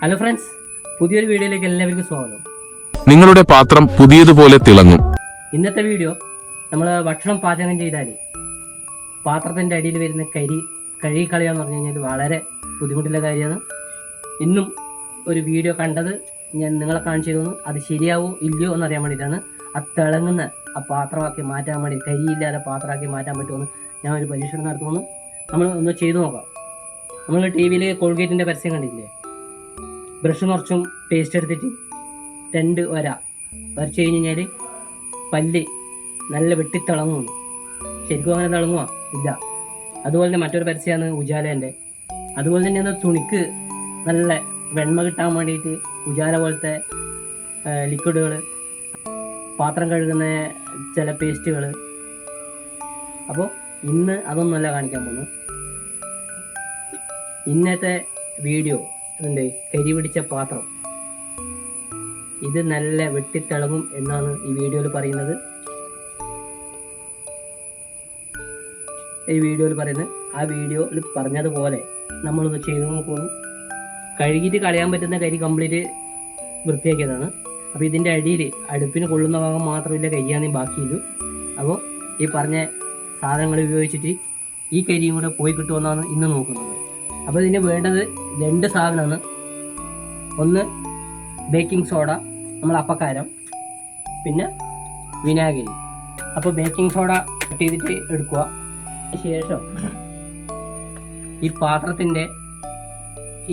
Hello friends പുതിയൊരു വീഡിയോയിലേക്ക് എല്ലാവർക്കും സ്വാഗതം. നിങ്ങളുടെ പാത്രം പുതിയതുപോലെ തിളങ്ങും. ഇന്നത്തെ വീഡിയോ നമ്മൾ ഭക്ഷണം പാചകം ചെയ്താൽ പാത്രത്തിന്റെ അടിയിൽ വരുന്ന കരി കഴുകി കളയാന്ന് പറഞ്ഞു കഴിഞ്ഞാൽ വളരെ ബുദ്ധിമുട്ടുള്ള കാര്യമാണ്. ഇന്നും ഒരു വീഡിയോ കണ്ടത് ഞാൻ നിങ്ങളെ കാണിച്ചു തരുന്നു അത് ശരിയാവോ ഇല്ലയോ എന്നറിയാൻ വേണ്ടിയിട്ടാണ്. ആ തിളങ്ങുന്ന ആ പാത്രമാക്കി മാറ്റാൻ വേണ്ടി കരിയില്ലാതെ പാത്രമാക്കി മാറ്റാൻ പറ്റുമെന്ന് ഞാൻ ഒരു പരീക്ഷണം നടത്തുമെന്ന് നമ്മൾ ഒന്ന് ചെയ്തു നോക്കാം. നമ്മൾ ടി വിയിൽ കോൾഗേറ്റിന്റെ പരസ്യം കണ്ടില്ലേ ബ്രഷ് നിറച്ചും പേസ്റ്റ് എടുത്തിട്ട് രണ്ട് വര. വരച്ച് കഴിഞ്ഞ് കഴിഞ്ഞാൽ പല്ല് നല്ല വെട്ടി തിളങ്ങുന്നു ശരിക്കും അങ്ങനെ തിളങ്ങുക ഇല്ല. അതുപോലെ തന്നെ മറ്റൊരു പരസ്യമാണ് ഉജാലേന്റെ. അതുപോലെ തന്നെയാണ് തുണിക്ക് നല്ല വെണ്മ കിട്ടാൻ വേണ്ടിയിട്ട് ഉജാല പോലത്തെ ലിക്വിഡുകൾ പാത്രം കഴുകുന്ന ചില പേസ്റ്റുകൾ അപ്പോൾ ഇന്ന് അതൊന്നുമല്ല കാണിക്കാൻ പോകുന്നത്. ഇന്നത്തെ വീഡിയോ ഉണ്ട് കരി പിടിച്ച പാത്രം. ഇത് നല്ല വെട്ടിത്തിളങ്ങും എന്നാണ് ഈ വീഡിയോയിൽ പറയുന്നത്. ഈ വീഡിയോയിൽ പറയുന്നത് ആ വീഡിയോയിൽ പറഞ്ഞതുപോലെ നമ്മളൊന്ന് ചെയ്തു നോക്കുന്നു കഴുകിയിട്ട് കളയാൻ പറ്റുന്ന കരി കംപ്ലീറ്റ് വൃത്തിയാക്കിയതാണ്. അപ്പോൾ ഇതിന്റെ അടിയിൽ അടുപ്പിന് കൊള്ളുന്ന ഭാഗം മാത്രമില്ല കരിയാണെങ്കിൽ ബാക്കിയുള്ളൂ. അപ്പോൾ ഈ പറഞ്ഞ സാധനങ്ങൾ ഉപയോഗിച്ചിട്ട് ഈ കരിയും കൂടെ പോയി കിട്ടുമെന്നാണ് ഇന്ന് നോക്കുന്നത്. അപ്പോൾ ഇതിന് വേണ്ടത് രണ്ട് സാധനമാണ്. ഒന്ന് ബേക്കിംഗ് സോഡ നമ്മൾ അപ്പക്കാരം പിന്നെ വിനാഗിരി. അപ്പോൾ ബേക്കിംഗ് സോഡ കട്ട് ചെയ്തിട്ട് എടുക്കുക. ശേഷം ഈ പാത്രത്തിന്റെ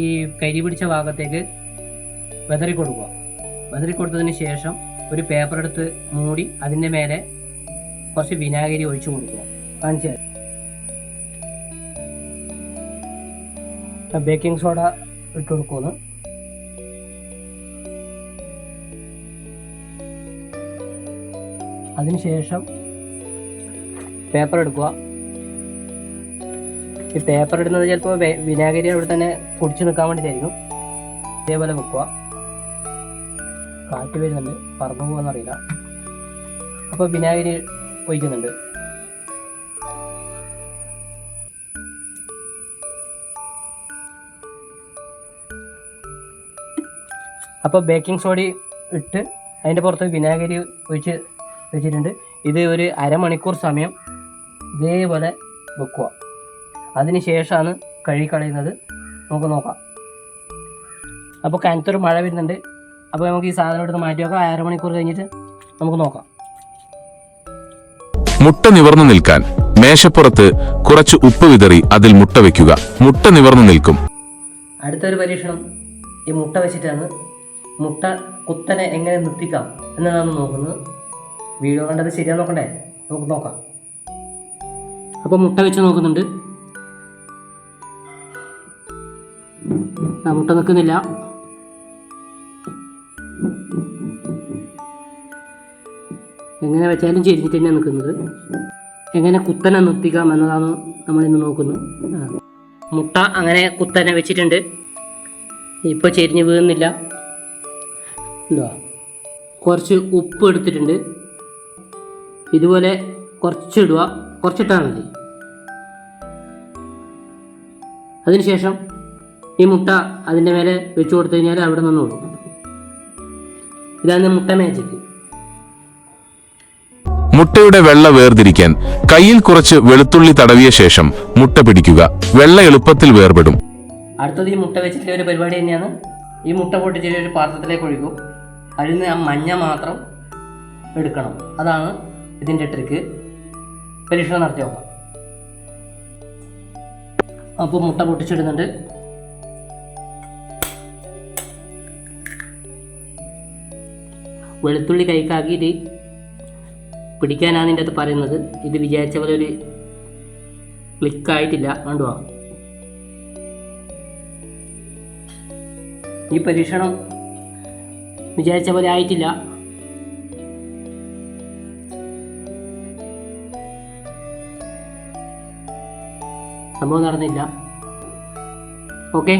ഈ കരി പിടിച്ച ഭാഗത്തേക്ക് വെതറി കൊടുക്കുക. വെതറി കൊടുത്തതിന് ശേഷം ഒരു പേപ്പർ എടുത്ത് മൂടി അതിന്റെ മേലെ കുറച്ച് വിനാഗിരി ഒഴിച്ചു കൊടുക്കുക. കാണിച്ചു ബേക്കിംഗ് സോഡ ഇട്ട് കൊടുക്കുന്നു അതിനുശേഷം പേപ്പർ എടുക്കുക. ഈ പേപ്പർ ഇടുന്നത് ചിലപ്പോൾ വിനാഗിരി അവിടെ തന്നെ കുടിച്ച് നിൽക്കാൻ വേണ്ടിയിട്ടായിരിക്കും. ഇതേപോലെ വെക്കുക. കാറ്റ് വരുന്നുണ്ട്. പറന്നു പോകാന്നറിയില്ല അപ്പോൾ വിനാഗിരി ഒഴിക്കുന്നുണ്ട്. അപ്പോൾ ബേക്കിംഗ് സോഡി ഇട്ട് അതിന്റെ പുറത്ത് വിനാഗിരി ഒഴിച്ച് വെച്ചിട്ടുണ്ട്. ഇത് ഒരു അരമണിക്കൂർ സമയം ഇതേപോലെ വെക്കുക. അതിന് ശേഷമാണ് കഴുകിക്കളയുന്നത് നമുക്ക് നോക്കാം. അപ്പോൾ കനത്തൊരു മഴ വരുന്നുണ്ട്. അപ്പോൾ നമുക്ക് ഈ സാധനം എടുത്ത് മാറ്റി വെക്കാം. അരമണിക്കൂർ കഴിഞ്ഞിട്ട് നമുക്ക് നോക്കാം. മുട്ട നിവർന്നു നിൽക്കാൻ മേശപ്പുറത്ത് കുറച്ച് ഉപ്പ് വിതറി അതിൽ മുട്ട വെക്കുക. മുട്ട നിവർന്നു നിൽക്കും. അടുത്തൊരു പരീക്ഷണം ഈ മുട്ട വെച്ചിട്ടാണ് മുട്ട കുത്തനെ എങ്ങനെ നിർത്തിക്കാം എന്നതാണ് നോക്കുന്നത്. വീഡിയോ കണ്ടത് ശരിയാ നോക്കണ്ടേ? നമുക്ക് നോക്കാം. അപ്പോൾ മുട്ട വെച്ച് നോക്കുന്നുണ്ട്. മുട്ട നിൽക്കുന്നില്ല. എങ്ങനെ വെച്ചാലും ചെരിഞ്ഞിട്ട് തന്നെയാണ് നിൽക്കുന്നത്. എങ്ങനെ കുത്തനെ നിർത്തിക്കാം എന്നതാണ് നമ്മളിന്ന് നോക്കുന്നത്. മുട്ട അങ്ങനെ കുത്തനെ വെച്ചിട്ടുണ്ട്. ഇപ്പോൾ ചെരിഞ്ഞ് വീഴുന്നില്ല. എന്താ കുറച്ച് ഉപ്പ് എടുത്തിട്ടുണ്ട്. ഇതുപോലെ കുറച്ചിടുക. കുറച്ചിട്ടാൽ മതി. അതിനുശേഷം ഈ മുട്ട അതിന്റെ മേലെ വെച്ച് കൊടുത്തു കഴിഞ്ഞാൽ അവിടെ നിന്നോളും ഇതാണ് മുട്ട മാജിക് മുട്ടയുടെ വെള്ള വേർതിരിക്കാൻ കയ്യിൽ കുറച്ച് വെളുത്തുള്ളി തടവിയ ശേഷം മുട്ട പിടിക്കുക. വെള്ള എളുപ്പത്തിൽ വേർപെടും. അടുത്തത് ഈ മുട്ട വെച്ചിട്ടുള്ള ഒരു പരിപാടി തന്നെയാണ്. ഈ മുട്ട പൊട്ടിച്ചിട്ട് ഒരു പാത്രത്തിലേക്ക് ഒഴിക്കും. നിന്ന് ആ മഞ്ഞ മാത്രം എടുക്കണം. അതാണ് ഇതിന്റെ ട്രിക്ക് പരീക്ഷണം നടത്തി നോക്കാം അപ്പോൾ മുട്ട പൊട്ടിച്ചിടുന്നുണ്ട്. വെളുത്തുള്ളി കൈക്കാക്കിയിട്ട് പിടിക്കാനാണ് ഇതിന്റെ അകത്ത് പറയുന്നത്. ഇത് വിചാരിച്ച പോലെ ഒരു ക്ലിക്കായിട്ടില്ല കണ്ടുവാ ഈ പരീക്ഷണം വിചാരിച്ച പോലെ ആയിട്ടില്ല. സംഭവം നടന്നില്ല. ഓക്കെ?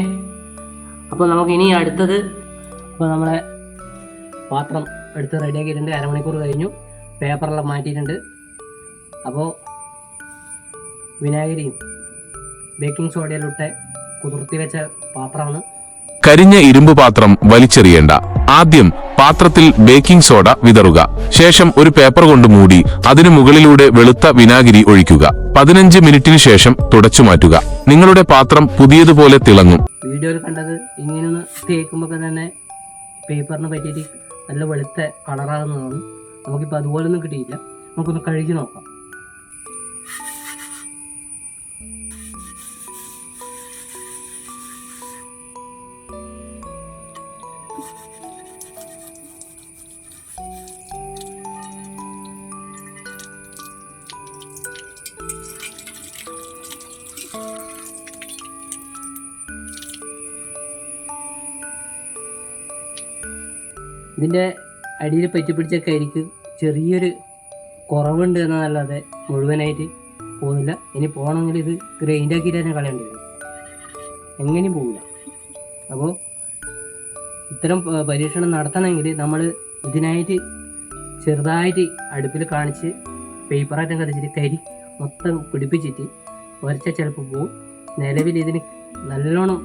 അപ്പോൾ നമുക്ക് ഇനി അടുത്തത് അപ്പോൾ നമ്മളെ പാത്രം എടുത്ത് റെഡിയാക്കിയിട്ടുണ്ട്. അരമണിക്കൂർ കഴിഞ്ഞു. പേപ്പറെല്ലാം മാറ്റിയിട്ടുണ്ട്. അപ്പോൾ വിനാഗിരിയും ബേക്കിംഗ് സോഡയിലിട്ട് കുതിർത്തി വെച്ച പാത്രമാണ്. കരിഞ്ഞ ഇരുമ്പ് പാത്രം വലിച്ചെറിയേണ്ട. ആദ്യം പാത്രത്തിൽ ബേക്കിംഗ് സോഡ വിതറുക. ശേഷം ഒരു പേപ്പർ കൊണ്ട് മൂടി അതിനു മുകളിലൂടെ വെളുത്ത വിനാഗിരി ഒഴിക്കുക. പതിനഞ്ച് മിനിറ്റിന് ശേഷം തുടച്ചു മാറ്റുക. നിങ്ങളുടെ പാത്രം പുതിയതുപോലെ തിളങ്ങും. വീഡിയോയിൽ കണ്ടത് ഇങ്ങനെയൊന്ന് തേക്കുമ്പോൾ തന്നെ പേപ്പറിന് പറ്റിയിട്ട് നല്ല വെളുത്ത കളറാകുന്നതാണ്. നമുക്കിപ്പോൾ അതുപോലൊന്നും കിട്ടിയില്ല. നമുക്കൊന്ന് കഴുകി നോക്കാം. ഇതിന്റെ അടിയിൽ പറ്റിപ്പിടിച്ച കരിക്ക് ചെറിയൊരു കുറവുണ്ട് എന്നതല്ലാതെ മുഴുവനായിട്ട് പോകുന്നില്ല. ഇനി പോകണമെങ്കിൽ ഇത് ഗ്രൈൻഡാക്കിയിട്ട് തന്നെ കളയേണ്ടി വരും. എങ്ങനെയും പോകില്ല അപ്പോൾ ഇത്തരം പരീക്ഷണം നടത്തണമെങ്കിൽ നമ്മൾ ഇതിനായിട്ട് ചെറുതായിട്ട് അടുപ്പിൽ കാണിച്ച് പേപ്പറായിട്ടും കത്തിച്ചിട്ട് കരി മൊത്തം പിടിപ്പിച്ചിട്ട് വരച്ച ചിലപ്പോൾ പോവും നിലവിൽ ഇതിന് നല്ലോണം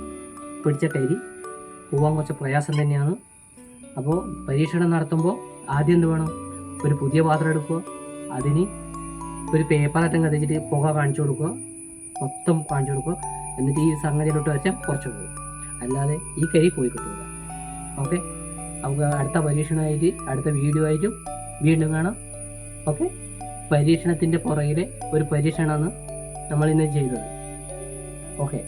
പിടിച്ച കരി പോവാൻ കുറച്ച് പ്രയാസം തന്നെയാണ്. അപ്പോൾ പരീക്ഷണം നടത്തുമ്പോൾ ആദ്യം എന്ത് വേണം? ഒരു പുതിയ പാത്രം എടുക്കുക. അതിന് ഒരു പേപ്പറാറ്റം കത്തിച്ചിട്ട് പുക കാണിച്ചു കൊടുക്കുക. മൊത്തം കാണിച്ചു കൊടുക്കുക. എന്നിട്ട് ഈ സംഗതിയിലോട്ട് വെച്ചാൽ കുറച്ച് പോകും. അല്ലാതെ ഈ കരി പോയി കിട്ടുക ഓക്കെ? നമുക്ക് അടുത്ത പരീക്ഷണമായിട്ട് അടുത്ത വീഡിയോ ആയിട്ടും വീണ്ടും കാണാം. ഓക്കെ? പരീക്ഷണത്തിന്റെ പുറകിലെ ഒരു പരീക്ഷണമാണ് നമ്മൾ ഇന്ന് ചെയ്തത്. ഓക്കെ.